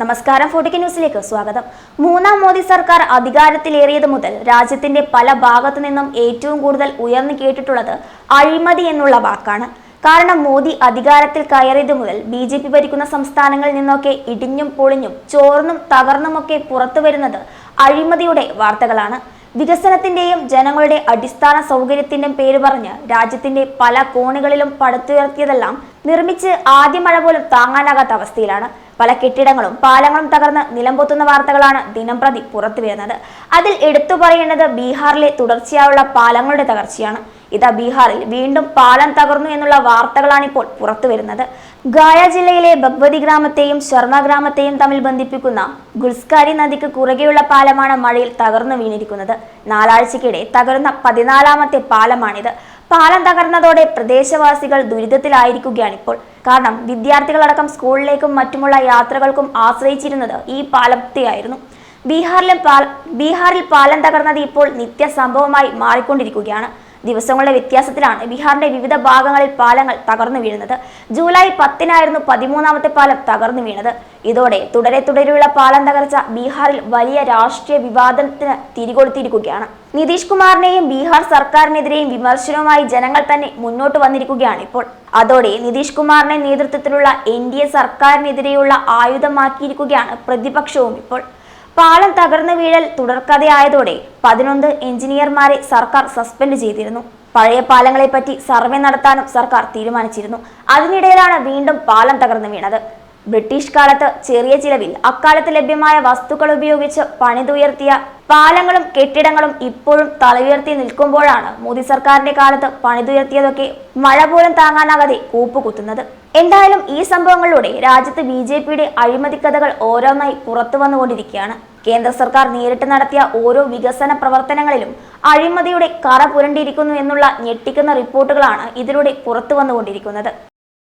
നമസ്കാരം ഫോർട്ടിക്ക് ന്യൂസിലേക്ക് സ്വാഗതം. മൂന്നാം മോദി സർക്കാർ അധികാരത്തിലേറിയത് മുതൽ രാജ്യത്തിന്റെ പല ഭാഗത്തു നിന്നും ഏറ്റവും കൂടുതൽ ഉയർന്നു കേട്ടിട്ടുള്ളത് അഴിമതി എന്നുള്ള വാക്കാണ്. കാരണം മോദി അധികാരത്തിൽ കയറിയത് മുതൽ ബി ജെ പി ഭരിക്കുന്ന സംസ്ഥാനങ്ങളിൽ നിന്നൊക്കെ ഇടിഞ്ഞും പൊളിഞ്ഞും ചോർന്നും തകർന്നുമൊക്കെ പുറത്തു വരുന്നത് അഴിമതിയുടെ വാർത്തകളാണ്. വികസനത്തിന്റെയും ജനങ്ങളുടെ അടിസ്ഥാന സൗകര്യത്തിന്റെയും പേര് പറഞ്ഞ് രാജ്യത്തിന്റെ പല കോണുകളിലും പടുത്തുയർത്തിയതെല്ലാം നിർമ്മിച്ച് ആദ്യ മഴ പോലും താങ്ങാനാകാത്ത അവസ്ഥയിലാണ്. പല കെട്ടിടങ്ങളും പാലങ്ങളും തകർന്ന് നിലംപൊത്തുന്ന വാർത്തകളാണ് ദിനംപ്രതി പ്രതി പുറത്തുവരുന്നത് അതിൽ എടുത്തു പറയേണ്ടത് ബീഹാറിലെ തുടർച്ചയായുള്ള പാലങ്ങളുടെ തകർച്ചയാണ്. ഇതാ ബീഹാറിൽ വീണ്ടും പാലം തകർന്നു എന്നുള്ള വാർത്തകളാണ് ഇപ്പോൾ പുറത്തു വരുന്നത്. ഗായ ജില്ലയിലെ ഭഗ്വതി ഗ്രാമത്തെയും ശർമ്മ ഗ്രാമത്തെയും തമ്മിൽ ബന്ധിപ്പിക്കുന്ന ഗുൽസ്കാരി നദിക്ക് കുറുകെയുള്ള പാലമാണ് മഴയിൽ തകർന്നു വീണിരിക്കുന്നത്. നാലാഴ്ചക്കിടെ തകർന്ന പതിനാലാമത്തെ പാലമാണിത്. പാലം തകർന്നതോടെ പ്രദേശവാസികൾ ദുരിതത്തിലായിരിക്കുകയാണിപ്പോൾ. കാരണം വിദ്യാർത്ഥികളടക്കം സ്കൂളിലേക്കും മറ്റുമുള്ള യാത്രകൾക്കും ആശ്രയിച്ചിരുന്നത് ഈ പാലത്തെയായിരുന്നു. ബീഹാറിലെ പാൽ ബീഹാറിൽ പാലം തകർന്നത് ഇപ്പോൾ നിത്യസംഭവമായി മാറിക്കൊണ്ടിരിക്കുകയാണ്. ദിവസങ്ങളുടെ വ്യത്യാസത്തിലാണ് ബീഹാറിന്റെ വിവിധ ഭാഗങ്ങളിൽ പാലങ്ങൾ തകർന്നു വീഴുന്നത്. ജൂലൈ പത്തിനായിരുന്നു പതിമൂന്നാമത്തെ പാലം തകർന്നു വീണത്. ഇതോടെ തുടരെ തുടരെയുള്ള പാലം തകർച്ച ബീഹാറിൽ വലിയ രാഷ്ട്രീയ വിവാദത്തിന് തിരികൊളുത്തിയിരിക്കുകയാണ്. നിതീഷ് കുമാറിനെയും ബീഹാർ സർക്കാരിനെതിരെയും വിമർശനവുമായി ജനങ്ങൾ തന്നെ മുന്നോട്ട് വന്നിരിക്കുകയാണ് ഇപ്പോൾ. അതോടെ നിതീഷ് കുമാറിന്റെ നേതൃത്വത്തിലുള്ള എൻ ഡി എ സർക്കാരിനെതിരെയുള്ള ആയുധമാക്കിയിരിക്കുകയാണ് പ്രതിപക്ഷവും ഇപ്പോൾ. പാലം തകർന്നു വീഴൽ തുടർക്കഥയായതോടെ പതിനൊന്ന് എഞ്ചിനീയർമാരെ സർക്കാർ സസ്പെൻഡ് ചെയ്തിരുന്നു. പഴയ പാലങ്ങളെപ്പറ്റി സർവേ നടത്താനും സർക്കാർ തീരുമാനിച്ചിരുന്നു. അതിനിടയിലാണ് വീണ്ടും പാലം തകർന്നു വീണത്. ബ്രിട്ടീഷ് കാലത്ത് ചെറിയ ചിലവിൽ അക്കാലത്ത് ലഭ്യമായ വസ്തുക്കൾ ഉപയോഗിച്ച് പണിതുയർത്തിയ പാലങ്ങളും കെട്ടിടങ്ങളും ഇപ്പോഴും തലയുയർത്തി നിൽക്കുമ്പോഴാണ് മോദി സർക്കാരിന്റെ കാലത്ത് പണിതുയർത്തിയതൊക്കെ മഴ പോലും താങ്ങാനാകാതെ കൂപ്പുകുത്തുന്നത്. എന്തായാലും ഈ സംഭവങ്ങളിലൂടെ രാജ്യത്ത് ബി ജെ പിയുടെ അഴിമതിക്കഥകൾ ഓരോന്നായി പുറത്തു വന്നുകൊണ്ടിരിക്കുകയാണ്. കേന്ദ്ര സർക്കാർ നേരിട്ട് നടത്തിയ ഓരോ വികസന പ്രവർത്തനങ്ങളിലും അഴിമതിയുടെ കറ പുരണ്ടിരിക്കുന്നു എന്നുള്ള ഞെട്ടിക്കുന്ന റിപ്പോർട്ടുകളാണ് ഇതിലൂടെ പുറത്തു വന്നുകൊണ്ടിരിക്കുന്നത്.